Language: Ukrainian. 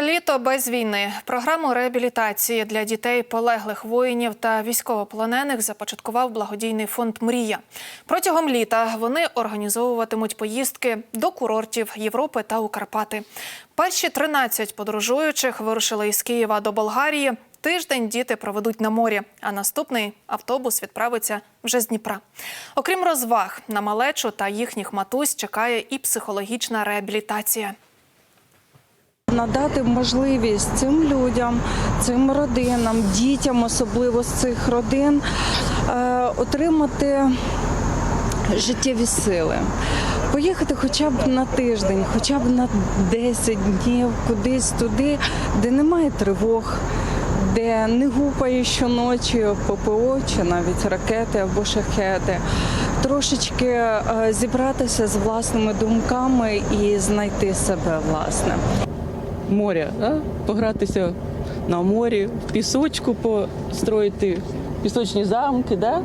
Літо без війни. Програму реабілітації для дітей полеглих воїнів та військовополонених започаткував благодійний фонд Мрія. Протягом літа вони організовуватимуть поїздки до курортів Європи та у Карпати. Перші 13 подорожуючих вирушили із Києва до Болгарії. Тиждень діти проведуть на морі, а наступний автобус відправиться вже з Дніпра. Окрім розваг, на малечу та їхніх матусь чекає і психологічна реабілітація. Надати можливість цим людям, цим родинам, дітям, особливо з цих родин, е, отримати життєві сили. Поїхати хоча б на тиждень, хоча б на 10 днів, кудись туди, де немає тривог, де не гупає щоночі ППО чи навіть ракети або шахеди. Трошечки е, зібратися з власними думками і знайти себе власне. Моря, да? погратися на морі, в пісочку построїти пісочні замки, да?